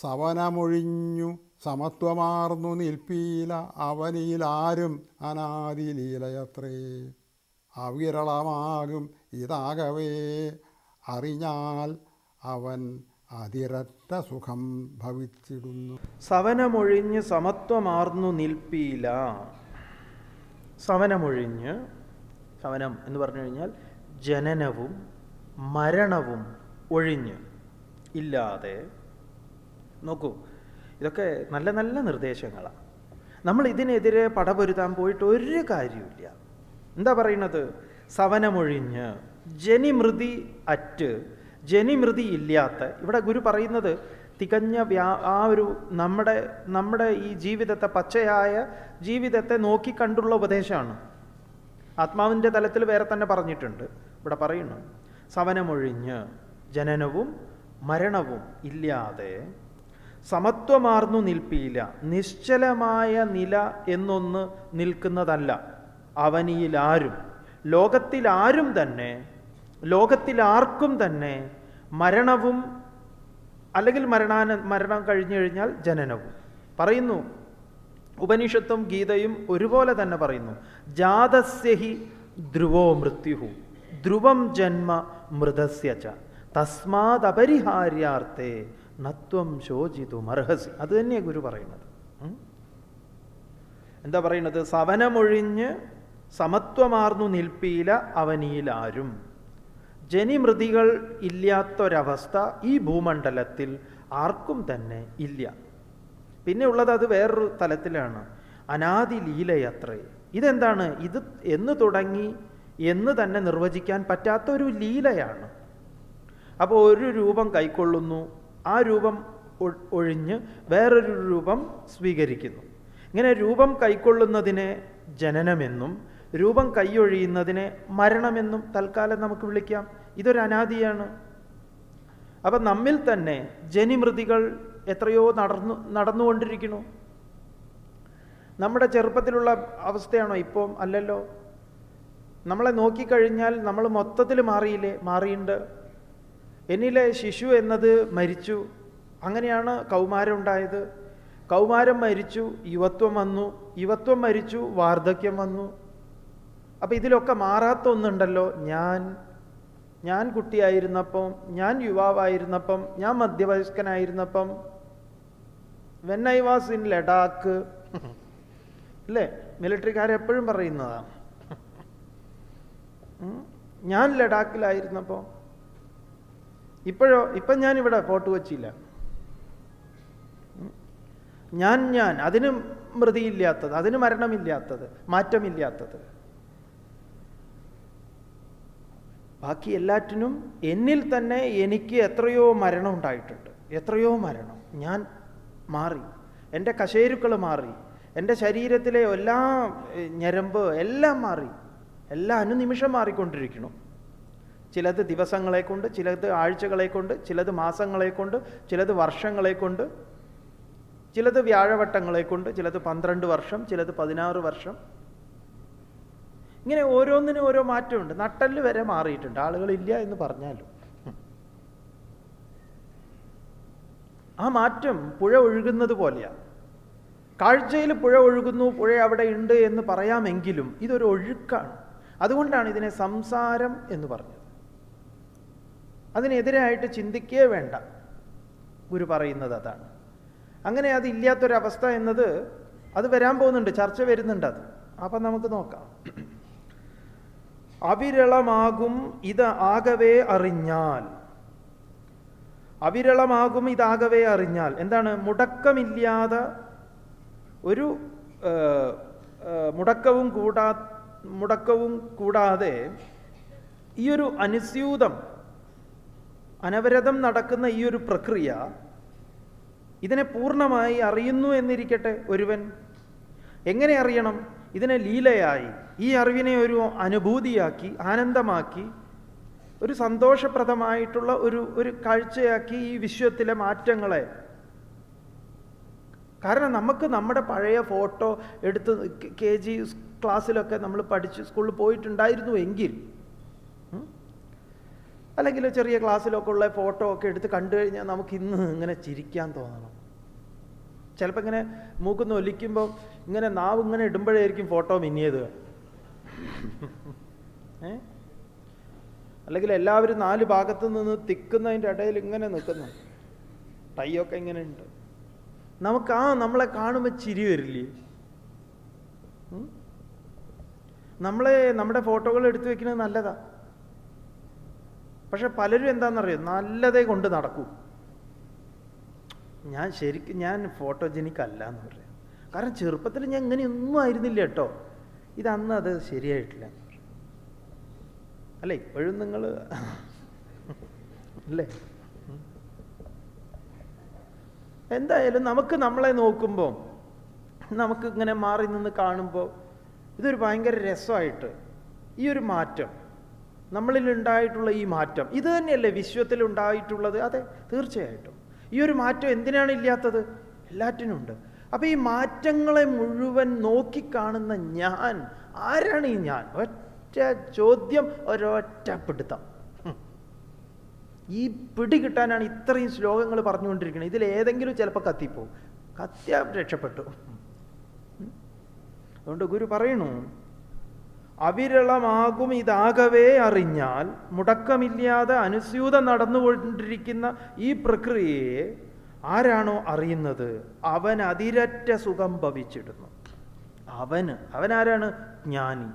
സവനമൊഴിഞ്ഞു സമത്വമാർന്നു നിൽപ്പീല അവനിലാരും അനാദിലീലയത്രേ. അവിരളമാകും ഇതാകവേ. അറിഞ്ഞാൽ അവൻ അതിരറ്റ സുഖം ഭവിച്ചിടുന്നു. സവനമൊഴിഞ്ഞ് സമത്വമാർന്നു നിൽപ്പീല. സവനമൊഴിഞ്ഞ് സവനം എന്ന് പറഞ്ഞു കഴിഞ്ഞാൽ ജനനവും മരണവും ഒഴിഞ്ഞ് ഇല്ലാതെ നോക്കൂ ഇതൊക്കെ നല്ല നല്ല നിർദ്ദേശങ്ങളാണ്. നമ്മൾ ഇതിനെതിരെ പടപൊരുതാൻ പോയിട്ട് ഒരു കാര്യമില്ല എന്താ പറയുന്നത്? സവനമൊഴിഞ്ഞ് ജനിമൃതി അറ്റ് ജനിമൃതി ഇല്ലാത്ത ഇവിടെ ഗുരു പറയുന്നത് തികഞ്ഞ വ്യാ ആ ഒരു നമ്മുടെ നമ്മുടെ ഈ ജീവിതത്തെ പച്ചയായ ജീവിതത്തെ നോക്കിക്കണ്ടുള്ള ഉപദേശമാണ്. ആത്മാവിന്റെ തലത്തിൽ വേറെ തന്നെ പറഞ്ഞിട്ടുണ്ട്. ഇവിടെ പറയുന്നു സവനമൊഴിഞ്ഞ് ജനനവും മരണവും ഇല്ലാതെ സമത്വമാർന്നു നിൽപ്പിയില്ല. നിശ്ചലമായ നില എന്നൊന്ന് നിൽക്കുന്നതല്ല. അവനിയിലാരും ലോകത്തിലാരും തന്നെ ലോകത്തിലാർക്കും തന്നെ മരണവും അല്ലെങ്കിൽ മരണാന മരണം കഴിഞ്ഞു കഴിഞ്ഞാൽ ജനനവും. പറയുന്നു ഉപനിഷത്തും ഗീതയും ഒരുപോലെ തന്നെ പറയുന്നു ജാതസ്യഹി ധ്രുവോ മൃത്യുഹു ധ്രുവം ജന്മ മൃതസ്യ ച തസ്മാദപരിഹാര്യാർത്ഥേ നത്വം ശോചിതു മർഹസി. അത് തന്നെയാണ് ഗുരു പറയുന്നത്. എന്താ പറയുന്നത്? സവനമൊഴിഞ്ഞ് സമത്വമാർന്നു നിൽപ്പീല അവനിയിലാരും. ജനിമൃതികൾ ഇല്ലാത്തൊരവസ്ഥ ഈ ഭൂമണ്ഡലത്തിൽ ആർക്കും തന്നെ ഇല്ല. പിന്നെ ഉള്ളത് അത് വേറൊരു തലത്തിലാണ്. അനാദി ലീലയത്രേ. ഇതെന്താണ്? ഇത് എന്ന് തുടങ്ങി എന്ന് തന്നെ നിർവചിക്കാൻ പറ്റാത്ത ഒരു ലീലയാണ്. അപ്പോൾ ഒരു രൂപം കൈക്കൊള്ളുന്നു ആ രൂപം ഒഴിഞ്ഞ് വേറൊരു രൂപം സ്വീകരിക്കുന്നു. ഇങ്ങനെ രൂപം കൈക്കൊള്ളുന്നതിനെ ജനനമെന്നും രൂപം കൈയൊഴിയുന്നതിനെ മരണമെന്നും തൽക്കാലം നമുക്ക് വിളിക്കാം. ഇതൊരു അനാദിയാണ്. അപ്പം നമ്മിൽ തന്നെ ജനിമൃതികൾ എത്രയോ നടന്നു നടന്നുകൊണ്ടിരിക്കുന്നു. നമ്മുടെ ചെറുപ്പത്തിലുള്ള അവസ്ഥയാണോ ഇപ്പം? അല്ലല്ലോ. നമ്മളെ നോക്കിക്കഴിഞ്ഞാൽ നമ്മൾ മൊത്തത്തിൽ മാറിയില്ലേ? മാറിയിട്ടുണ്ട് എന്നിലെ ശിശു എന്നത് മരിച്ചു. അങ്ങനെയാണ് കൗമാരം ഉണ്ടായത്. കൗമാരം മരിച്ചു യുവത്വം വന്നു. യുവത്വം മരിച്ചു വാർദ്ധക്യം വന്നു. അപ്പോൾ ഇതിലൊക്കെ മാറാത്ത ഒന്നുണ്ടല്ലോ. ഞാൻ ഞാൻ കുട്ടിയായിരുന്നപ്പം ഞാൻ യുവാവായിരുന്നപ്പം ഞാൻ മധ്യവയസ്കനായിരുന്നപ്പം. When I was in Ladakh അല്ലേ? മിലിറ്ററിക്കാരെപ്പോഴും പറയുന്നതാണ്. ഞാൻ ലഡാക്കിലായിരുന്നപ്പോൾ ഇപ്പോഴോ ഇപ്പം ഞാനിവിടെ ഫോർട്ട് കൊച്ചിയില്ല ഉം. ഞാൻ ഞാൻ അതിന് മൃതിയില്ലാത്തത് അതിന് മരണമില്ലാത്തത് മാറ്റമില്ലാത്തത്. ബാക്കി എല്ലാറ്റിനും എന്നിൽ തന്നെ എനിക്ക് എത്രയോ മരണം ഉണ്ടായിട്ടുണ്ട്. എത്രയോ മരണം. ഞാൻ മാറി. എന്റെ കശേരുക്കൾ മാറി. എന്റെ ശരീരത്തിലെ എല്ലാ ഞരമ്പ് എല്ലാം മാറി. എല്ലാ അനുനിമിഷം മാറിക്കൊണ്ടിരിക്കണം ചിലത് ദിവസങ്ങളെ കൊണ്ട് ചിലത് ആഴ്ചകളെ കൊണ്ട് ചിലത് മാസങ്ങളെ കൊണ്ട് ചിലത് വർഷങ്ങളെ കൊണ്ട് ചിലത് വ്യാഴവട്ടങ്ങളെ കൊണ്ട് ചിലത് പന്ത്രണ്ട് വർഷം ചിലത് പതിനാറ് വർഷം. ഇങ്ങനെ ഓരോന്നിനും ഓരോ മാറ്റമുണ്ട്. നട്ടൽ വരെ മാറിയിട്ടുണ്ട്. ആളുകളില്ല എന്ന് പറഞ്ഞാലും. ആ മാറ്റം പുഴ ഒഴുകുന്നത് പോലെയാണ് കാഴ്ചയിൽ പുഴ ഒഴുകുന്നു പുഴ അവിടെ ഉണ്ട് എന്ന് പറയാമെങ്കിലും ഇതൊരു ഒഴുക്കാണ്. അതുകൊണ്ടാണ് ഇതിനെ സംസാരം എന്ന് പറഞ്ഞത്. അതിനെതിരായിട്ട് ചിന്തിക്കേ വേണ്ട. ഗുരു പറയുന്നത് അതാണ്. അങ്ങനെ അതില്ലാത്തൊരവസ്ഥ എന്നത് അത് വരാൻ പോകുന്നുണ്ട്. ചർച്ച വരുന്നുണ്ട് അത്. അപ്പം നമുക്ക് നോക്കാം. അവിരളമാകും ഇത് ആകവേ അറിഞ്ഞാൽ. അവിരളമാകും ഇതാകവേ അറിഞ്ഞാൽ. എന്താണ്? മുടക്കമില്ലാതെ ഒരു മുടക്കവും കൂടാ മുടക്കവും കൂടാതെ ഈ ഒരു അനുസ്യൂതം അനവരതം നടക്കുന്ന ഈ ഒരു പ്രക്രിയ ഇതിനെ പൂർണമായി അറിയുന്നു എന്നിരിക്കട്ടെ ഒരുവൻ? എങ്ങനെ അറിയണം? ഇതിനെ ലീലയായി ഈ അറിവിനെ ഒരു അനുഭൂതിയാക്കി ആനന്ദമാക്കി ഒരു സന്തോഷപ്രദമായിട്ടുള്ള ഒരു ഒരു കാഴ്ചയാക്കി ഈ വിശ്വത്തിലെ മാറ്റങ്ങളെ. കാരണം നമുക്ക് നമ്മുടെ പഴയ ഫോട്ടോ എടുത്ത് കെ ജി ക്ലാസ്സിലൊക്കെ നമ്മൾ പഠിച്ച് സ്കൂളിൽ പോയിട്ടുണ്ടായിരുന്നു എങ്കിൽ അല്ലെങ്കിൽ ചെറിയ ക്ലാസ്സിലൊക്കെ ഉള്ള ഫോട്ടോ ഒക്കെ എടുത്ത് കണ്ടു കഴിഞ്ഞാൽ നമുക്ക് ഇന്ന് ഇങ്ങനെ ചിരിക്കാൻ തോന്നണം. ചിലപ്പോൾ ഇങ്ങനെ മൂക്കുന്ന് ഒലിക്കുമ്പോൾ ഇങ്ങനെ നാവ് ഇങ്ങനെ ഇടുമ്പോഴായിരിക്കും ഫോട്ടോ മിന്നിയത്. ഏ? അല്ലെങ്കിൽ എല്ലാവരും നാല് ഭാഗത്ത് നിന്ന് തിക്കുന്നതിന്റെ ഇടയിൽ ഇങ്ങനെ നിൽക്കുന്നു. ടൈയൊക്കെ ഇങ്ങനെ ഉണ്ട്. നമുക്ക് ആ നമ്മളെ കാണുമ്പോൾ ചിരി വരില്ലേ? നമ്മളെ നമ്മുടെ ഫോട്ടോകൾ എടുത്തു വെക്കുന്നത് നല്ലതാ. പക്ഷെ പലരും എന്താണെന്നറിയോ? നല്ലതേ കൊണ്ട് നടക്കൂ. ഞാൻ ശരിക്കും ഞാൻ ഫോട്ടോജനിക് അല്ല എന്ന് പറയാം. കാരണം ചെറുപ്പത്തിൽ ഞാൻ ഇങ്ങനെയൊന്നും ആയിരുന്നില്ല കേട്ടോ. ഇതന്ന് അത് ശരിയായിട്ടില്ല. അല്ല? ഇപ്പോഴും നിങ്ങൾ അല്ലേ? എന്തായാലും നമുക്ക് നമ്മളെ നോക്കുമ്പോൾ നമുക്ക് ഇങ്ങനെ മാറി നിന്ന് കാണുമ്പോൾ ഇതൊരു ഭയങ്കര രസമായിട്ട് ഈ ഒരു മാറ്റം നമ്മളിൽ ഉണ്ടായിട്ടുള്ള ഈ മാറ്റം. ഇത് തന്നെയല്ലേ വിശ്വത്തിൽ ഉണ്ടായിട്ടുള്ളത് അതെ തീർച്ചയായിട്ടും. ഈ ഒരു മാറ്റം എന്തിനാണ് ഇല്ലാത്തത്? എല്ലാറ്റിനുണ്ട് അപ്പോൾ ഈ മാറ്റങ്ങളെ മുഴുവൻ നോക്കിക്കാണുന്ന ഞാൻ ആരാണ് ഈ ഞാൻ? ഒറ്റ ചോദ്യം ഒരൊറ്റ പിടുത്തം. ഈ പിടി കിട്ടാനാണ് ഇത്രയും ശ്ലോകങ്ങൾ പറഞ്ഞുകൊണ്ടിരിക്കുന്നത്. ഇതിൽ ഏതെങ്കിലും ചിലപ്പോൾ കത്തിപ്പോവും. കത്തിയാ രക്ഷപ്പെട്ടു. അതുകൊണ്ട് ഗുരു പറയണു അവിരളമാകും ഇതാകവേ അറിഞ്ഞാൽ മുടക്കമില്ലാതെ അനുസ്യൂതം നടന്നുകൊണ്ടിരിക്കുന്ന ഈ പ്രക്രിയയെ ആരാണോ അറിയുന്നത്? അവൻ അതിരറ്റ സുഖം ഭവിച്ചിടുന്നു. അവന് അവനാരാണ്? ജ്ഞാനി.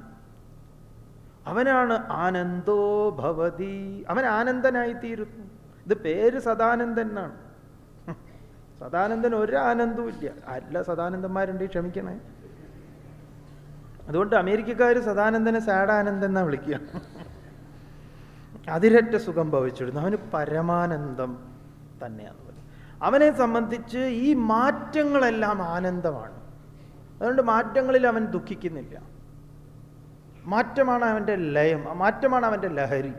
അവനാണ് ആനന്ദോ ഭവതി. അവൻ ആനന്ദനായി തീരുന്നു ഇത് പേര് സദാനന്ദൻ എന്നാണ്. സദാനന്ദൻ ഒരു ആനന്ദവും ഇല്ല അല്ല സദാനന്ദന്മാരുണ്ട് ക്ഷമിക്കണേ. അതുകൊണ്ട് അമേരിക്കക്കാർ സദാനന്ദനെ സാഡാനന്ദൻ എന്നാ വിളിക്കുക. അതിരറ്റ സുഖം ഭവിച്ചിടുന്നു. അവന് പരമാനന്ദം തന്നെയാണ് അവനെ സംബന്ധിച്ച് ഈ മാറ്റങ്ങളെല്ലാം ആനന്ദമാണ്. അതുകൊണ്ട് മാറ്റങ്ങളിൽ അവൻ ദുഃഖിക്കുന്നില്ല. മാറ്റമാണ് അവന്റെ ലയം. മാറ്റമാണ് അവന്റെ ലഹരി.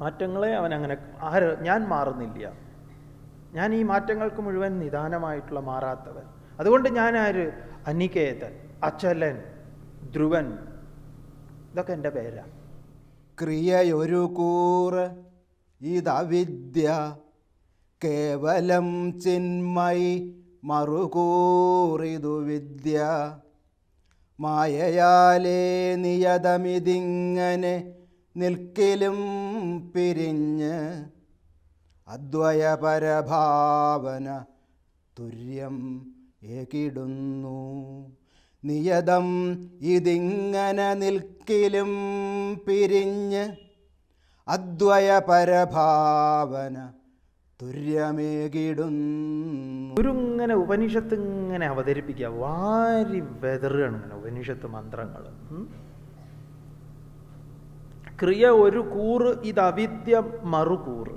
മാറ്റങ്ങളെ അവൻ അങ്ങനെ ആര് ഞാൻ മാറുന്നില്ല. ഞാൻ ഈ മാറ്റങ്ങൾക്ക് മുഴുവൻ നിദാനമായിട്ടുള്ള മാറാത്തവൻ. അതുകൊണ്ട് ഞാൻ ആര് അനികേതൻ അച്ചലൻ ധ്രുവൻ. ഇതൊക്കെ എന്റെ പേരാണ് ക്രിയയൊരു കൂറ് ഇതവിദ്യ കേവലം ചിന്മൈ മറുകൂറിതു വിദ്യ. മായയാലേ നിയതമിതിങ്ങനെ നിൽക്കിലും പിരിഞ്ഞ് അദ്വയപരഭാവന തുര്യം ഏകിടുന്നു. നിയതം ഇതിങ്ങനെ നിൽക്കിലും പിരിഞ്ഞ് അദ്വയപരഭാവന തുര്യമേകിടുന്നു ഗുരു ഇങ്ങനെ ഉപനിഷത്ത് ഇങ്ങനെ അവതരിപ്പിക്കുക വാരി വെതറുകയാണ് ഇങ്ങനെ ഉപനിഷത്ത് മന്ത്രങ്ങൾ. ക്രിയ ഒരു കൂറ് ഇത് അവിദ്യ മറുകൂറ്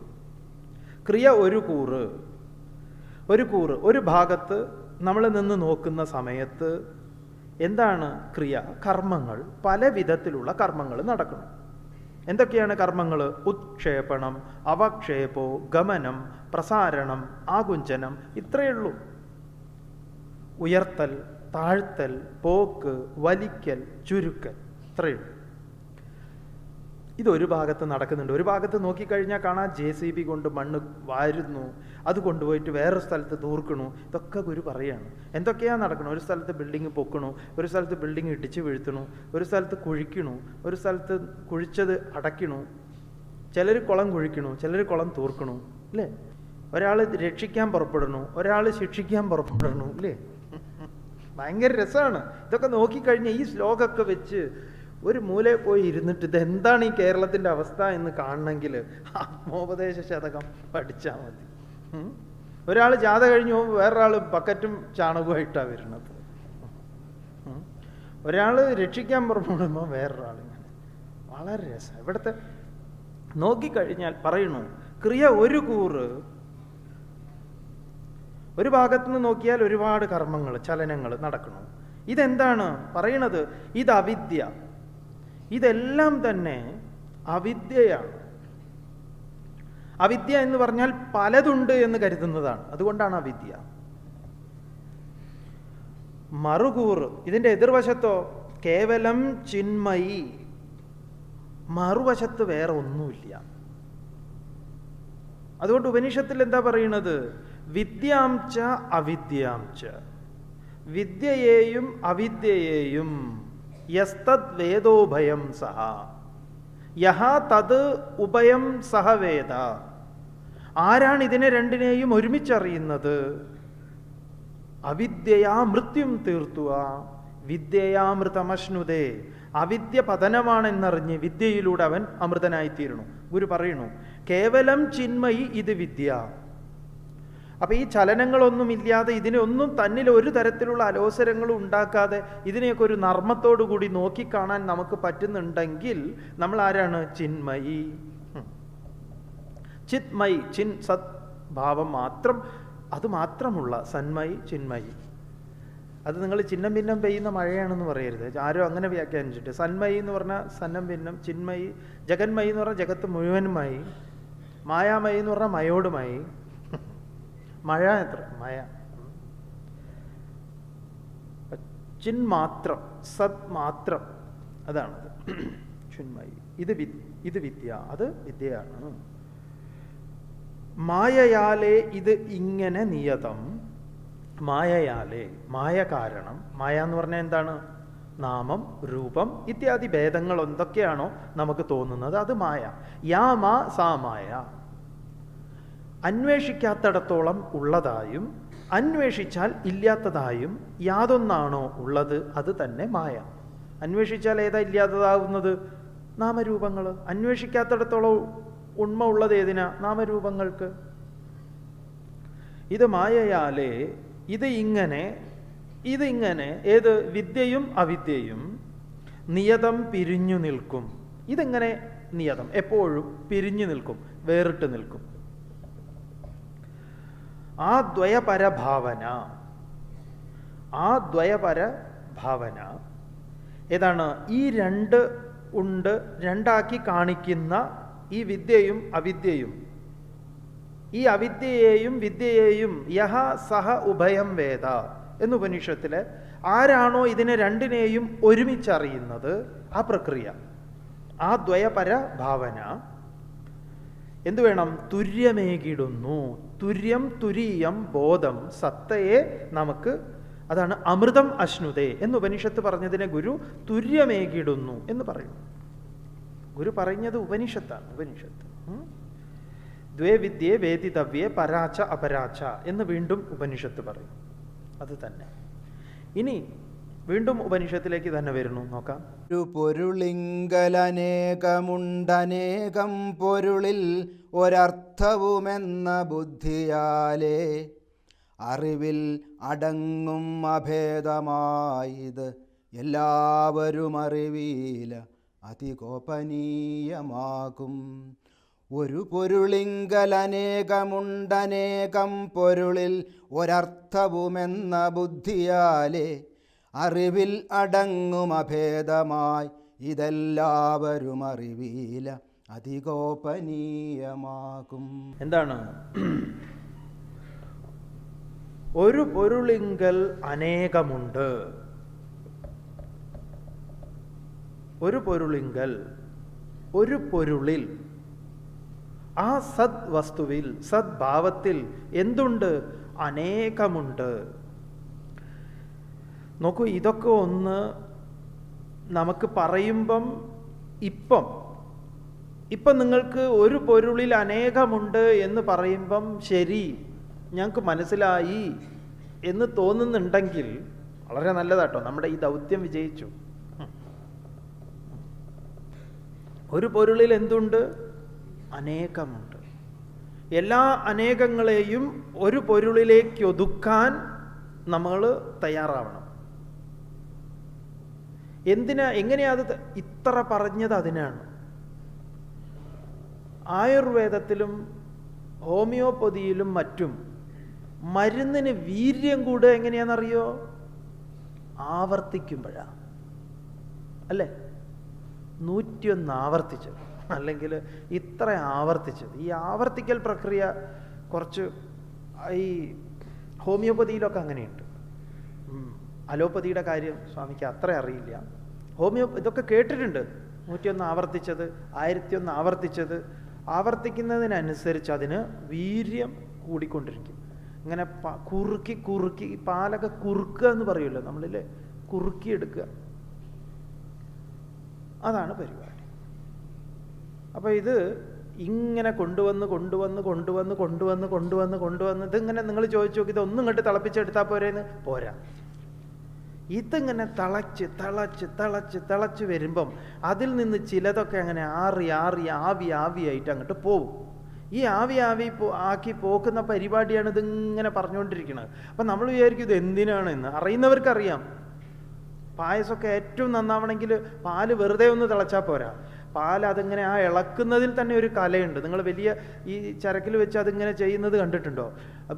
ക്രിയ ഒരു കൂറ് ഒരു കൂറ്. ഒരു ഭാഗത്ത് നമ്മൾ നിന്ന് നോക്കുന്ന സമയത്ത് എന്താണ് ക്രിയ? കർമ്മങ്ങൾ. പല വിധത്തിലുള്ള കർമ്മങ്ങൾ നടക്കണം. എന്തൊക്കെയാണ് കർമ്മങ്ങൾ ഉത്ക്ഷേപണം അവക്ഷേപോ ഗമനം പ്രസാരണം ആകുഞ്ചനം. ഇത്രയുള്ളൂ ഉയർത്തൽ താഴ്ത്തൽ പോക്ക് വലിക്കൽ ചുരുക്കൽ. ഇത്രയേ ഉള്ളൂ ഇതൊരു ഭാഗത്ത് നടക്കുന്നുണ്ട്. ഒരു ഭാഗത്ത് നോക്കിക്കഴിഞ്ഞാൽ കാണാം ജെ സി ബി കൊണ്ട് മണ്ണ് വാരുന്നു. അത് കൊണ്ടുപോയിട്ട് വേറൊരു സ്ഥലത്ത് തൂർക്കണു. ഇതൊക്കെ ഗുരു പറയാണ്. എന്തൊക്കെയാണ് നടക്കണം? ഒരു സ്ഥലത്ത് ബിൽഡിങ് പൊക്കണു. ഒരു സ്ഥലത്ത് ബിൽഡിങ് ഇടിച്ച് വീഴ്ത്തണു. ഒരു സ്ഥലത്ത് കുഴിക്കണു. ഒരു സ്ഥലത്ത് കുഴിച്ചത് അടയ്ക്കണു. ചിലർ കുളം കുഴിക്കണു. ചിലർ കുളം തൂർക്കണു. അല്ലേ ഒരാൾ രക്ഷിക്കാൻ പുറപ്പെടണു ഒരാൾ ശിക്ഷിക്കാൻ പുറപ്പെടണു അല്ലേ ഭയങ്കര രസമാണ് ഇതൊക്കെ നോക്കിക്കഴിഞ്ഞാൽ ഈ ശ്ലോകമൊക്കെ വെച്ച് ഒരു മൂലയിൽ പോയി ഇരുന്നിട്ട് ഇത് എന്താണ് ഈ കേരളത്തിന്റെ അവസ്ഥ എന്ന് കാണണമെങ്കിൽ ആത്മോപദേശ ശതകം പഠിച്ചാൽ മതി. ഒരാൾ ജാഥ കഴിഞ്ഞു പോകുമ്പോൾ വേറൊരാൾ ബക്കറ്റും ചാണകവുമായിട്ടാണ് വരുന്നത്. ഒരാൾ രക്ഷിക്കാൻ പുറപ്പെടുമ്പോൾ വേറൊരാൾ ഇങ്ങനെ വളരെ രസം. ഇവിടുത്തെ നോക്കിക്കഴിഞ്ഞാൽ പറയണു ക്രിയ ഒരു കൂറ്. ഒരു ഭാഗത്തു നിന്ന് നോക്കിയാൽ ഒരുപാട് കർമ്മങ്ങൾ ചലനങ്ങൾ നടക്കണം. ഇതെന്താണ്? പറയണത് ഇത് അവിദ്യ ഇതെല്ലാം തന്നെ അവിദ്യയാണ്. അവിദ്യ എന്ന് പറഞ്ഞാൽ പലതുണ്ട് എന്ന് കരുതുന്നതാണ്. അതുകൊണ്ടാണ് അവിദ്യ. മറുകൂറ് ഇതിന്റെ എതിർവശത്തോ കേവലം ചിന്മയി. മറുവശത്ത് വേറെ ഒന്നുമില്ല. അതുകൊണ്ട് ഉപനിഷത്തിൽ എന്താ പറയുന്നത്? വിദ്യാം ച അവിദ്യാം ച വിദ്യയെയും അവിദ്യയെയും യസ്തത് വേദോഭയം സഹ. യഹ തത് ഉഭയം സഹ വേദ. ആരാണ് ഇതിനെ രണ്ടിനെയും ഒരുമിച്ചറിയുന്നത്? അവിദ്യയാ മൃത്യും തീർത്തുക വിദ്യയാമൃതമശ്നുതേ. അവിദ്യ പതനമാണെന്നറിഞ്ഞ് വിദ്യയിലൂടെ അവൻ അമൃതനായിത്തീരണു ഗുരു പറയണു കേവലം ചിന്മയി ഇത് വിദ്യ. അപ്പൊ ഈ ചലനങ്ങളൊന്നുമില്ലാതെ ഇതിനെ ഒന്നും തന്നിൽ ഒരു തരത്തിലുള്ള അലോസരങ്ങളും ഉണ്ടാക്കാതെ ഇതിനെയൊക്കെ ഒരു നർമ്മത്തോടു കൂടി നോക്കിക്കാണാൻ നമുക്ക് പറ്റുന്നുണ്ടെങ്കിൽ നമ്മൾ ആരാണ്? ചിന്മയി. ചിത്മയി ചിൻ സത് ഭാവം മാത്രം. അത് മാത്രമുള്ള സന്മയി ചിന്മയി. അത് നിങ്ങൾ ചിഹ്നം ഭിന്നം പെയ്യുന്ന മഴയാണെന്ന് പറയരുത്. ആരോ അങ്ങനെ വ്യാഖ്യാനിച്ചിട്ട് സന്മയി എന്ന് പറഞ്ഞാൽ സന്നം ഭിന്നം ചിന്മയി ജഗന്മയി എന്ന് പറഞ്ഞാൽ ജഗത്ത് മുഴുവനുമായി മായാമയി എന്ന് പറഞ്ഞാൽ മയോടുമായി. മഴ എത്ര? മയ ചിൻ മാത്രം സത് മാത്രം. അതാണത് ചിന്മയി. ഇത് വി ഇത് വിദ്യ. അത് വിദ്യയാണ്. മായയാലേ ഇത് ഇങ്ങനെ നിയതം. മായയാലേ മായ കാരണം. മായ എന്ന് പറഞ്ഞാൽ എന്താണ്? നാമം രൂപം ഇത്യാദി ഭേദങ്ങൾ എന്തൊക്കെയാണോ നമുക്ക് തോന്നുന്നത് അത് മായ. യാ മാ സാ മായ. അന്വേഷിക്കാത്തിടത്തോളം ഉള്ളതായും അന്വേഷിച്ചാൽ ഇല്ലാത്തതായും യാതൊന്നാണോ ഉള്ളത് അത് തന്നെ മായ. അന്വേഷിച്ചാൽ ഏതാ ഇല്ലാത്തതാവുന്നത്? നാമരൂപങ്ങൾ. അന്വേഷിക്കാത്തടത്തോളം ഉണ്മ ഉള്ളത് ഏതിനാ? നാമരൂപങ്ങൾക്ക്. ഇത് മായയാലേ ഇത് ഇങ്ങനെ ഇത് ഇങ്ങനെ ഏത് വിദ്യയും അവിദ്യയും നിയതം പിരിഞ്ഞു നിൽക്കും. ഇതെങ്ങനെ നിയതം? എപ്പോഴും പിരിഞ്ഞു നിൽക്കും വേറിട്ട് നിൽക്കും. ആ ദ്വയപര ഭാവന ആ ദ്വയപര ഭാവന ഏതാണ്? ഈ രണ്ട് ഉണ്ട് രണ്ടാക്കി കാണിക്കുന്ന ഈ വിദ്യയും അവിദ്യയും. ഈ അവിദ്യയെയും വിദ്യയെയും യഹ സഹ ഉഭയം വേദ എന്ന് ഉപനിഷത്തിൽ ആരാണോ ഇതിനെ രണ്ടിനെയും ഒരുമിച്ചറിയുന്നത് ആ പ്രക്രിയ. ആ ദ്വയപര ഭാവന എന്തു വേണം? തുര്യമേകിടുന്നു. തുര്യം തുരീയം ബോധം. സത്തയെ നമുക്ക് അതാണ് അമൃതം അശ്നുതേ എന്ന് ഉപനിഷത്ത് പറഞ്ഞതിനെ ഗുരു തുര്യമേകിടുന്നു എന്ന് പറയും. ഗുരു പറഞ്ഞത് ഉപനിഷത്താണ് ഉപനിഷത്ത്. ദ്വേ വിദ്യേ വേദിതവ്യേ പരാച്ച അപരാച്ച എന്ന് വീണ്ടും ഉപനിഷത്ത് പറയും. അത് തന്നെ. ഇനി വീണ്ടും ഉപനിഷത്തിലേക്ക് തന്നെ വരുന്നു. നോക്കാം. ഒരു പൊരുളിങ്കലനേകമുണ്ടനേകം പൊരുളിൽ ഒരർത്ഥവുമെന്ന ബുദ്ധിയാലേ അറിവിൽ അടങ്ങും അഭേദമായത് എല്ലാവരും അറിവീല അതികോപനീയമാകും. ഒരു പൊരുളിങ്കലനേകമുണ്ടനേകം പൊരുളിൽ ഒരർത്ഥവുമെന്ന ബുദ്ധിയാലേ അറിവിൽ അടങ്ങുമഭേദമായി ഇതെല്ലാവരും അറിവീല അധികോപനീയമാകും എന്താണ്? ഒരു പൊരുളിങ്കൽ അനേകമുണ്ട്. ഒരു പൊരുളിങ്കൽ ഒരു പൊരുളിൽ ആ സദ്വസ്തുവിൽ സദ്ഭാവത്തിൽ എന്തുണ്ട്? അനേകമുണ്ട്. നോക്കൂ ഇതൊക്കെ ഒന്ന് നമുക്ക് പറയുമ്പം ഇപ്പം ഇപ്പം നിങ്ങൾക്ക് ഒരു പൊരുളിൽ അനേകമുണ്ട് എന്ന് പറയുമ്പം ശരി ഞങ്ങൾക്ക് മനസ്സിലായി എന്ന് തോന്നുന്നുണ്ടെങ്കിൽ വളരെ നല്ലതാട്ടോ നമ്മുടെ ഈ ദൗത്യം വിജയിച്ചു. ഒരു പൊരുളിൽ എന്തുണ്ട്? അനേകമുണ്ട്. എല്ലാ അനേകങ്ങളെയും ഒരു പൊരുളിലേക്ക് ഒതുക്കാൻ നമ്മൾ തയ്യാറാവണം. എന്തിനാ എങ്ങനെയാ അത് ഇത്ര പറഞ്ഞത് അതിനാണ്. ആയുർവേദത്തിലും ഹോമിയോപ്പതിയിലും മറ്റും മരുന്നിന് വീര്യം കൂടുക എങ്ങനെയാണെന്നറിയോ ആവർത്തിക്കുമ്പോഴാ. അല്ലേ? നൂറ്റിയൊന്ന് ആവർത്തിച്ചത്. അല്ലെങ്കിൽ ഇത്ര ആവർത്തിച്ചത്. ഈ ആവർത്തിക്കൽ പ്രക്രിയ കുറച്ച് ഈ ഹോമിയോപ്പതിയിലൊക്കെ അങ്ങനെയുണ്ട്. അലോപ്പതിയുടെ കാര്യം സ്വാമിക്ക് അത്ര അറിയില്ല. ഹോമിയോ ഇതൊക്കെ കേട്ടിട്ടുണ്ട്. നൂറ്റിയൊന്ന് ആവർത്തിച്ചത് ആയിരത്തി ഒന്ന് ആവർത്തിച്ചത്. ആവർത്തിക്കുന്നതിനനുസരിച്ച് അതിന് വീര്യം കൂടിക്കൊണ്ടിരിക്കും. ഇങ്ങനെ കുറുക്കി കുറുക്കി പാലൊക്കെ കുറുക്കുക എന്ന് പറയുമല്ലോ നമ്മളില്ലേ കുറുക്കിയെടുക്കുക. അതാണ് പരിപാടി. അപ്പോൾ ഇത് ഇങ്ങനെ കൊണ്ടുവന്ന് കൊണ്ടുവന്ന് കൊണ്ടുവന്ന് കൊണ്ടുവന്ന് കൊണ്ടുവന്ന് കൊണ്ടുവന്ന് ഇതിങ്ങനെ നിങ്ങൾ ചോദിച്ചു നോക്കി ഇതൊന്നും ഇങ്ങോട്ട് തിളപ്പിച്ചെടുത്താൽ പോരേന്ന്? പോരാ. ഇതിങ്ങനെ തിളച്ച് തിളച്ച് തിളച്ച് തിളച്ച് വരുമ്പം അതിൽ നിന്ന് ചിലതൊക്കെ അങ്ങനെ ആറി ആറി ആവി ആവിയായിട്ട് അങ്ങോട്ട് പോവും. ഈ ആവി ആവി പോ- ആക്കി പോക്കുന്ന പരിപാടിയാണ് ഇതിങ്ങനെ പറഞ്ഞുകൊണ്ടിരിക്കുന്നത് അപ്പം നമ്മൾ വിചാരിക്കും ഇത് എന്തിനാണ് എന്തിനാണെന്ന്. അറിയുന്നവർക്കറിയാം. പായസമൊക്കെ ഏറ്റവും നന്നാവണമെങ്കിൽ പാൽ വെറുതെ ഒന്ന് തിളച്ചാൽ പോരാ. പാൽ അതിങ്ങനെ ആ ഇളക്കുന്നതിൽ തന്നെ ഒരു കലയുണ്ട്. നിങ്ങൾ വലിയ ഈ ചരക്കിൽ വെച്ച് അതിങ്ങനെ ചെയ്യുന്നത് കണ്ടിട്ടുണ്ടോ?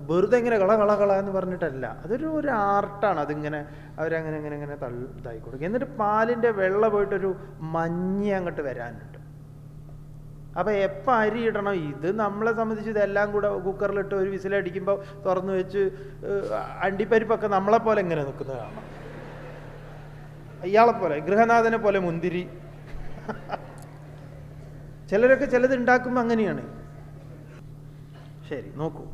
വെറുതെ ഇങ്ങനെ കള കള കള എന്ന് പറഞ്ഞിട്ടല്ല. അതൊരു ഒരു ആർട്ടാണ് അതിങ്ങനെ അവരങ്ങനെ ഇങ്ങനെ ഇങ്ങനെ തള്ളി ഇതായി കൊടുക്കുക. എന്നിട്ട് പാലിന്റെ വെള്ള പോയിട്ടൊരു മഞ്ഞ അങ്ങോട്ട് വരാനുണ്ട്. അപ്പം എപ്പോൾ അരി ഇടണം? ഇത് നമ്മളെ സംബന്ധിച്ച് ഇതെല്ലാം കൂടെ കുക്കറിലിട്ട് ഒരു വിസിലടിക്കുമ്പോൾ തുറന്നു വെച്ച് അണ്ടിപ്പരിപ്പൊക്കെ നമ്മളെപ്പോലെ ഇങ്ങനെ നിൽക്കുന്നത് കാണാം ഇയാളെ പോലെ ഗൃഹനാഥനെ പോലെ മുന്തിരി. ചിലരൊക്കെ ചിലത് ഉണ്ടാക്കുമ്പോൾ അങ്ങനെയാണ്. ശരി നോക്കൂ.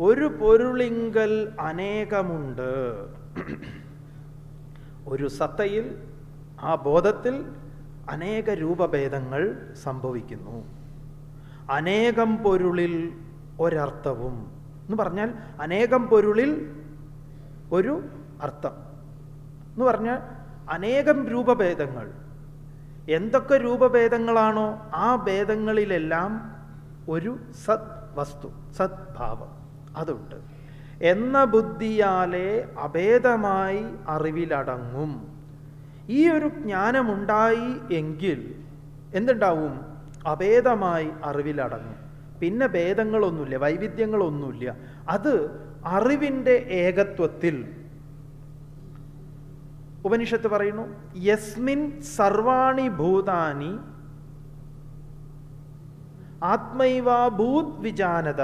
ഒരു പൊരുളിങ്കൽ അനേകമുണ്ട്. ഒരു സത്തയിൽ ആ ബോധത്തിൽ അനേക രൂപഭേദങ്ങൾ സംഭവിക്കുന്നു. അനേകം പൊരുളിൽ ഒരർത്ഥവും. എന്ന് പറഞ്ഞാൽ അനേകം പൊരുളിൽ ഒരു അർത്ഥം. എന്ന് പറഞ്ഞാൽ അനേകം രൂപഭേദങ്ങൾ. എന്തൊക്കെ രൂപഭേദങ്ങളാണോ ആ ഭേദങ്ങളിലെല്ലാം ഒരു സത് വസ്തു സദ്ഭാവം അതുണ്ട്. എന്ന ബുദ്ധിയാലെ അഭേദമായി അറിവിലടങ്ങും. ഈ ഒരു ജ്ഞാനമുണ്ടായി എങ്കിൽ എന്തുണ്ടാവും? അഭേദമായി അറിവിലടങ്ങും. പിന്നെ ഭേദങ്ങളൊന്നുമില്ല വൈവിധ്യങ്ങളൊന്നുമില്ല. അത് അറിവിന്റെ ഏകത്വത്തിൽ ഉപനിഷത്ത് പറയുന്നു യസ്മിൻ സർവാണി ഭൂതാനി ആത്മൈവാഭൂത് വിജാനത.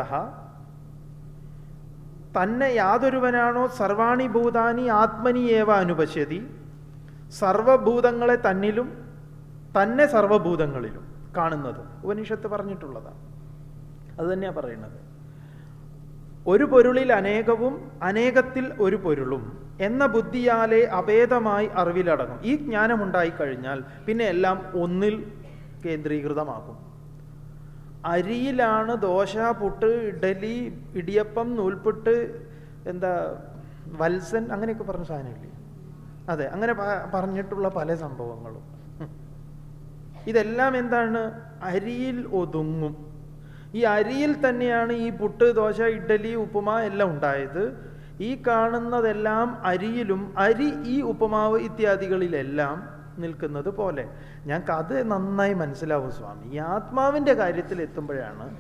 തന്നെ യാതൊരുവനാണോ സർവാണി ഭൂതാനി ആത്മനി ഏവ അനുപശ്യതി? സർവഭൂതങ്ങളെ തന്നിലും തന്നെ സർവഭൂതങ്ങളിലും കാണുന്നത്. ഉപനിഷത്ത് പറഞ്ഞിട്ടുള്ളതാണ്. അത് തന്നെയാണ് പറയുന്നത്. ഒരു പൊരുളിൽ അനേകവും അനേകത്തിൽ ഒരു പൊരുളും. എന്ന ബുദ്ധിയാലെ അഭേദമായി അറിവിലടങ്ങും. ഈ ജ്ഞാനമുണ്ടായി കഴിഞ്ഞാൽ പിന്നെ എല്ലാം ഒന്നിൽ കേന്ദ്രീകൃതമാകും. അരിയിലാണ് ദോശ പുട്ട് ഇഡലി ഇടിയപ്പം നൂൽപുട്ട് എന്താ വത്സൻ അങ്ങനെയൊക്കെ പറഞ്ഞ സാധനമില്ലേ അതെ അങ്ങനെ പറഞ്ഞിട്ടുള്ള പല സംഭവങ്ങളും. ഇതെല്ലാം എന്താണ്? അരിയിൽ ഒതുങ്ങും. ഈ അരിയിൽ തന്നെയാണ് ഈ പുട്ട് ദോശ ഇഡലി ഉപ്പുമ എല്ലാം ഉണ്ടായത്. ഈ കാണുന്നതെല്ലാം അരിയിലും അരി ഈ ഉപമാവ് ഇത്യാദികളിലെല്ലാം നിൽക്കുന്നത് പോലെ. ഞങ്ങൾക്ക് അത് നന്നായി മനസ്സിലാവും സ്വാമി. ഈ ആത്മാവിന്റെ കാര്യത്തിൽ എത്തുമ്പോഴാണ്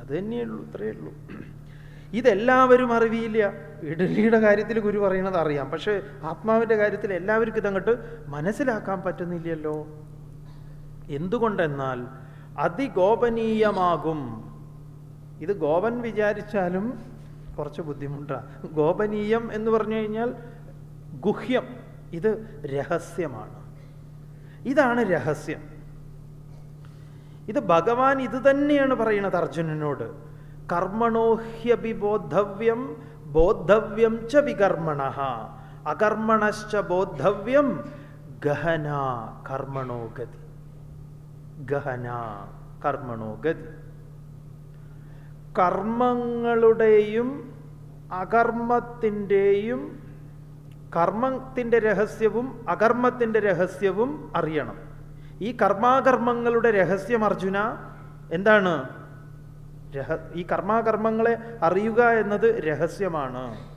അത് തന്നെയുള്ളൂ ഇത്രയേ ഉള്ളൂ. ഇതെല്ലാവരും അറിവിയില്ല ഇഡലിയുടെ കാര്യത്തിൽ ഗുരു പറയുന്നത് അറിയാം. പക്ഷേ ആത്മാവിന്റെ കാര്യത്തിൽ എല്ലാവർക്കും ഇതങ്ങോട്ട് മനസ്സിലാക്കാൻ പറ്റുന്നില്ലല്ലോ. എന്തുകൊണ്ടെന്നാൽ അതിഗോപനീയമാകും. ഇത് ഗോപൻ വിചാരിച്ചാലും കുറച്ച് ബുദ്ധിമുട്ടാണ് ഗോപനീയം എന്ന് പറഞ്ഞു കഴിഞ്ഞാൽ ഗുഹ്യം. ഇത് രഹസ്യമാണ്. ഇതാണ് രഹസ്യം. ഇത് ഭഗവാൻ ഇത് തന്നെയാണ് പറയുന്നത് അർജുനനോട്. കർമ്മണോഹ്യപി ബോദ്ധവ്യം ച വികർമ്മണ. അകർമ്മണശ്ച ബോദ്ധവ്യം ഗഹന കർമ്മണോ ഗതി. ഗഹന കർമ്മണോ ഗതി. കർമ്മങ്ങളുടെയും അകർമ്മത്തിന്റെയും കർമ്മത്തിന്റെ രഹസ്യവും അകർമ്മത്തിന്റെ രഹസ്യവും അറിയണം. ഈ കർമാകർമ്മങ്ങളുടെ രഹസ്യം അർജുന എന്താണ്? രഹ ഈ കർമാകർമ്മങ്ങളെ അറിയുക എന്നത് രഹസ്യമാണ്.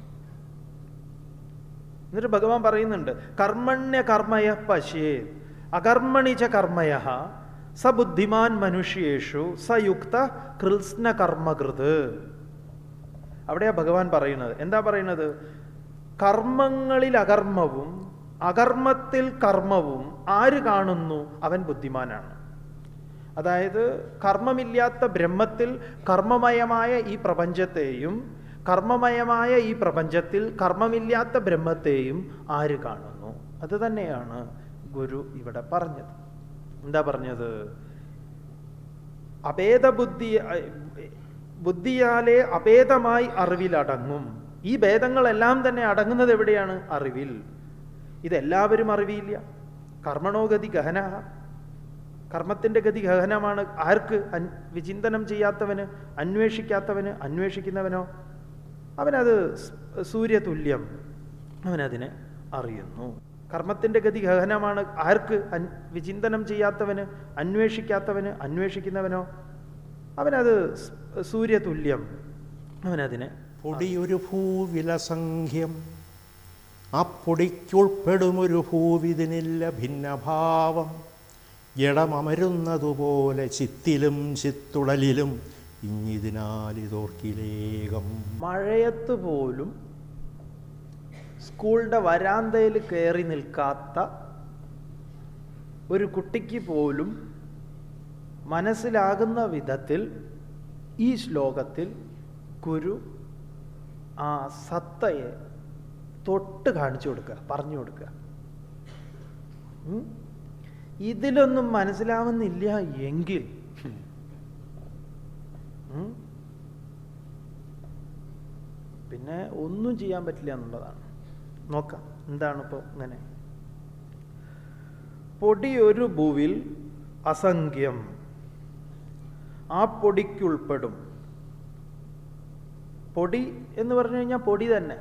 എന്നിട്ട് ഭഗവാൻ പറയുന്നുണ്ട് കർമ്മണ്യ കർമ്മയ പശേ അകർമ്മണിച്ച കർമ്മയ സ ബുദ്ധിമാൻ മനുഷ്യേഷു സയുക്ത കൃത്സ്ന കർമ്മകൃത്. അവിടെയാ ഭഗവാൻ പറയുന്നത്. എന്താ പറയുന്നത്? കർമ്മങ്ങളിൽ അകർമ്മവും അകർമ്മത്തിൽ കർമ്മവും ആര് കാണുന്നു? അവൻ ബുദ്ധിമാനാണ്. അതായത് കർമ്മമില്ലാത്ത ബ്രഹ്മത്തിൽ കർമ്മമയമായ ഈ പ്രപഞ്ചത്തെയും കർമ്മമയമായ ഈ പ്രപഞ്ചത്തിൽ കർമ്മമില്ലാത്ത ബ്രഹ്മത്തെയും ആര് കാണുന്നു? അത് തന്നെയാണ് ഗുരു ഇവിടെ പറഞ്ഞത്. എന്താ പറഞ്ഞത്? അഭേദ ബുദ്ധി ബുദ്ധിയാലെ അഭേദമായി അറിവിലടങ്ങും ഈ ഭേദങ്ങളെല്ലാം തന്നെ അടങ്ങുന്നത് എവിടെയാണ്? അറിവിൽ. ഇതെല്ലാവരും അറിവിയില്ല കർമ്മണോ ഗതി ഗഹന കർമ്മത്തിന്റെ ഗതി ഗഹനമാണ്. ആർക്ക് വിചിന്തനം ചെയ്യാത്തവന് അന്വേഷിക്കാത്തവന് അന്വേഷിക്കുന്നവനോ? അവനത് സൂര്യതുല്യം. അവനതിനെ അറിയുന്നു. കർമ്മത്തിന്റെ ഗതി ഗഹനമാണ്. ആർക്ക് അൻ വിചിന്തനം ചെയ്യാത്തവന് അന്വേഷിക്കാത്തവന് അന്വേഷിക്കുന്നവനോ? അവനത് സൂര്യതുല്യം. അവനതിനെ പൊടിയൊരു ഭൂവിലസംഖ്യം ആ പൊടിക്കുൾപ്പെടുമൊരു ഭൂവിതിനില്ല ഭിന്നഭാവം. ജഡമമരുന്നതുപോലെ ചിത്തിലും ചിത്തുടലിലും ഇഞ്ഞിതിനാലിതോർക്കിലേകം മഴയത്ത് പോലും സ്കൂളിന്റെ വരാന്തയിൽ കയറി നിൽക്കാത്ത ഒരു കുട്ടിക്ക് പോലും മനസ്സിലാകുന്ന വിധത്തിൽ ഈ ശ്ലോകത്തിൽ ഗുരു ആ സത്തയെ തൊട്ട് കാണിച്ചു കൊടുക്കുക പറഞ്ഞു കൊടുക്കുക. ഇതിലൊന്നും മനസ്സിലാവുന്നില്ല എങ്കിൽ. പിന്നെ ഒന്നും ചെയ്യാൻ പറ്റില്ല എന്നുള്ളതാണ്. നോക്കാം. എന്താണ് ഇപ്പോൾ ഇങ്ങനെ? പൊടിയൊരു ഭൂവിൽ അസംഖ്യം. ആ പൊടിക്കുൾപ്പെടും. പൊടി എന്ന് പറഞ്ഞു കഴിഞ്ഞാൽ പൊടി തന്നെ.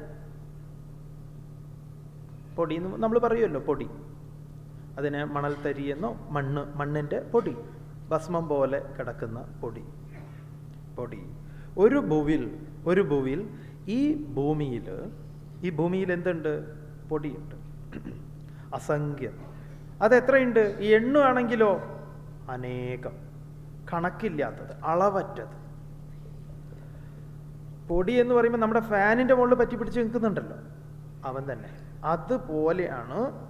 പൊടി എന്ന് നമ്മൾ പറയുമല്ലോ പൊടി. അതിനെ മണൽത്തരി എന്നോ മണ്ണ് മണ്ണിന്റെ പൊടി ഭസ്മം പോലെ കിടക്കുന്ന പൊടി. പൊടി. ഒരു ഭൂവിൽ ഒരു ഭൂവിൽ ഈ ഭൂമിയിൽ ഈ ഭൂമിയിൽ എന്തുണ്ട്? പൊടിയുണ്ട്. അസംഖ്യം. അതെത്രയുണ്ട്? ഈ എണ്ണുവാണെങ്കിലോ അനേകം. കണക്കില്ലാത്തത് അളവറ്റത്. പൊടി എന്ന് പറയുമ്പോൾ നമ്മുടെ ഫാനിന്റെ മുകളിൽ പറ്റി പിടിച്ച് നിൽക്കുന്നുണ്ടല്ലോ. അവൻ തന്നെ. അതുപോലെയാണ്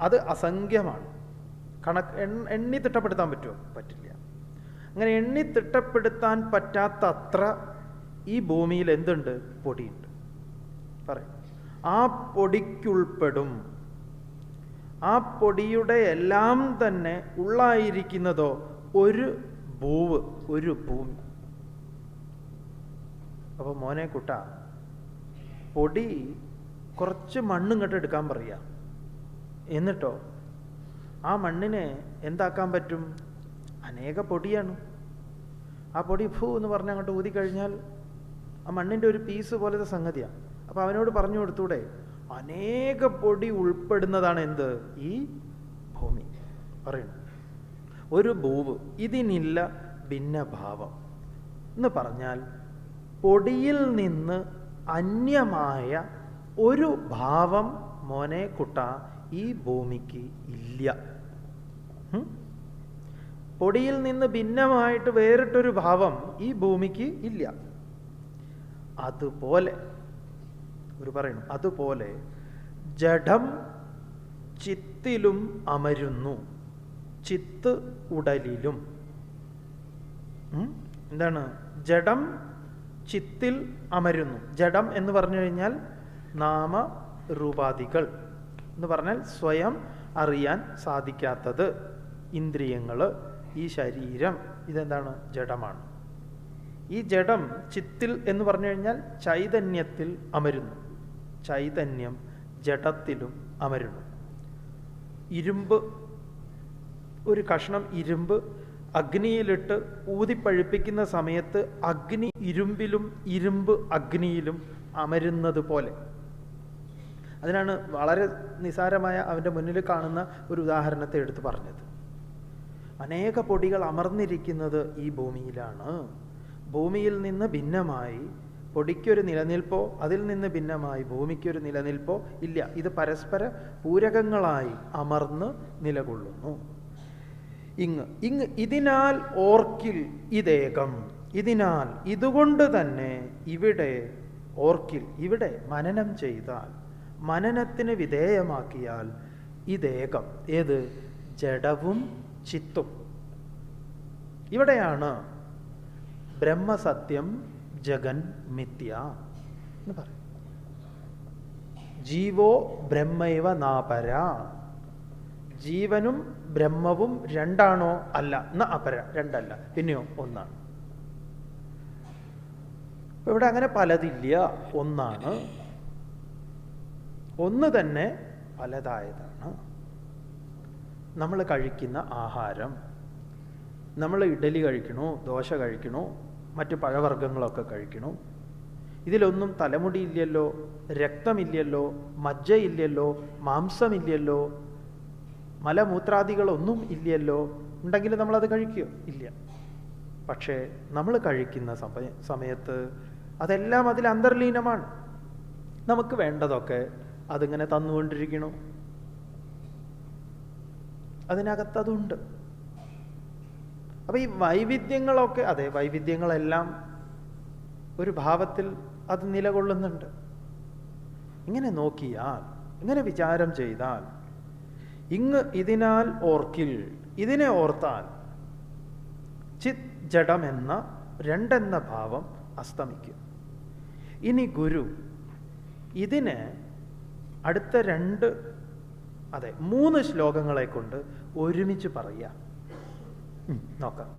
അത് അസംഖ്യമാണ്. കണക്ക് എണ്ണി തിട്ടപ്പെടുത്താൻ പറ്റുമോ? പറ്റില്ല. അങ്ങനെ എണ്ണി തിട്ടപ്പെടുത്താൻ പറ്റാത്തത്ര ഈ ഭൂമിയിൽ എന്തുണ്ട്? പൊടിയുണ്ട്. പറയും. ആ പൊടിക്കുൾപ്പെടും. ആ പൊടിയുടെ എല്ലാം തന്നെ ഉള്ളായിരിക്കുന്നതോ ഒരു ഭൂവ് ഒരു ഭൂമി. അപ്പോൾ മോനെ കുട്ട പൊടി കുറച്ച് മണ്ണും ഇങ്ങോട്ട് എടുക്കാൻ പറയുക എന്നിട്ടോ ആ മണ്ണിനെ എന്താക്കാൻ പറ്റും? അനേക പൊടിയാണ്. ആ പൊടി ഭൂ എന്ന് പറഞ്ഞ് അങ്ങോട്ട് ഊതിക്കഴിഞ്ഞാൽ ആ മണ്ണിന്റെ ഒരു പീസ് പോലത്തെ സംഗതിയാണ് അപ്പോൾ അവനോട് പറഞ്ഞു കൊടുത്തൂടെ അനേക പൊടി ഉൾപ്പെടുന്നതാണ് എന്ത്? ഈ ഭൂമി. പറയുന്നു ഒരു ഭൂവ് ഇതിനില്ല ഭിന്നഭാവം. എന്ന് പറഞ്ഞാൽ പൊടിയിൽ നിന്ന് അന്യമായ ഒരു ഭാവം മോനെ കുട്ട ഈ ഭൂമിക്ക് ഇല്ല. പൊടിയിൽ നിന്ന് ഭിന്നമായിട്ട് വേറിട്ടൊരു ഭാവം ഈ ഭൂമിക്ക് ഇല്ല. അതുപോലെ ഒരു പറയുന്നു. അതുപോലെ ജഡം ചിത്തിലും അമരുന്നു ചിത്ത് ഉടലിലും. എന്താണ്? ജഡം ചിത്തിൽ അമരുന്നു. ജഡം എന്ന് പറഞ്ഞു കഴിഞ്ഞാൽ നാമരൂപാധികൾ എന്ന് പറഞ്ഞാൽ സ്വയം അറിയാൻ സാധിക്കാത്തത് ഇന്ദ്രിയങ്ങൾ ഈ ശരീരം. ഇതെന്താണ്? ജഡമാണ്. ഈ ജഡം ചിത്തിൽ എന്ന് പറഞ്ഞു കഴിഞ്ഞാൽ ചൈതന്യത്തിൽ അമരുന്നു. ചൈതന്യം ജഡത്തിലും അമരുന്നു. ഇരുമ്പ് ഒരു കഷ്ണം ഇരുമ്പ് അഗ്നിയിലിട്ട് ഊതിപ്പഴുപ്പിക്കുന്ന സമയത്ത് അഗ്നി ഇരുമ്പിലും ഇരുമ്പ് അഗ്നിയിലും അമരുന്നത് പോലെ. അതിനാണ് വളരെ നിസാരമായ അവന്റെ മുന്നിൽ കാണുന്ന ഒരു ഉദാഹരണത്തെ എടുത്തു പറഞ്ഞത്. അനേക പൊടികൾ അമർന്നിരിക്കുന്നത് ഈ ഭൂമിയിലാണ്. ഭൂമിയിൽ നിന്ന് ഭിന്നമായി പൊടിക്കൊരു നിലനിൽപ്പോ അതിൽ നിന്ന് ഭിന്നമായി ഭൂമിക്കൊരു നിലനിൽപ്പോ ഇല്ല. ഇത് പരസ്പര പൂരകങ്ങളായി അമർന്ന് നിലകൊള്ളുന്നു. ഇങ് ഇങ് ഇതിനാൽ ഓർക്കിൽ ഇതേകം. ഇതിനാൽ ഇതുകൊണ്ട് തന്നെ ഇവിടെ ഓർക്കിൽ ഇവിടെ മനനം ചെയ്താൽ മനനത്തിന് വിധേയമാക്കിയാൽ ഇതേകം. ഏത്? ജഡവും ചിത്തും. ഇവിടെയാണ് ബ്രഹ്മസത്യം ജഗൻ മിഥ്യ എന്ന് പറയും. ജീവോ ബ്രഹ്മൈവ നാപര. ജീവനും ബ്രഹ്മവും രണ്ടാണോ അല്ല. എന്ന അപര രണ്ടല്ല. പിന്നെയോ ഒന്നാണ്. ഇവിടെ അങ്ങനെ പലതില്ല. ഒന്നാണ്. ഒന്ന് തന്നെ പലതായതാണ്. നമ്മൾ കഴിക്കുന്ന ആഹാരം. നമ്മൾ ഇഡലി കഴിക്കണോ? ദോശ കഴിക്കണു? മറ്റു പഴവർഗങ്ങളൊക്കെ കഴിക്കണു. ഇതിലൊന്നും തലമുടിയില്ലല്ലോ രക്തമില്ലല്ലോ മജ്ജയില്ലല്ലോ മാംസമില്ലല്ലോ മലമൂത്രാദികളൊന്നും ഇല്ലല്ലോ. ഉണ്ടെങ്കിൽ നമ്മളത് കഴിക്കുകയോ ഇല്ല. പക്ഷേ നമ്മൾ കഴിക്കുന്ന സമയ സമയത്ത് അതെല്ലാം അതിൽ അന്തർലീനമാണ്. നമുക്ക് വേണ്ടതൊക്കെ അതിങ്ങനെ തന്നുകൊണ്ടിരിക്കണു. അതിനകത്ത് അതുണ്ട് അപ്പൊ ഈ വൈവിധ്യങ്ങളൊക്കെ അതെ വൈവിധ്യങ്ങളെല്ലാം ഒരു ഭാവത്തിൽ അത് നിലകൊള്ളുന്നുണ്ട്. ഇങ്ങനെ നോക്കിയാൽ ഇങ്ങനെ വിചാരം ചെയ്താൽ ഇങ്ങ് ഇതിനാൽ ഓർക്കിൽ ഇതിനെ ഓർത്താൽ ചിത് ജഡമെന്ന രണ്ടെന്ന ഭാവം അസ്തമിക്കും. ഇനി ഗുരു ഇതിനെ അടുത്ത രണ്ട് അതെ മൂന്ന് ശ്ലോകങ്ങളെ കൊണ്ട് ഒരുമിച്ച് പറയാം നോക്കാം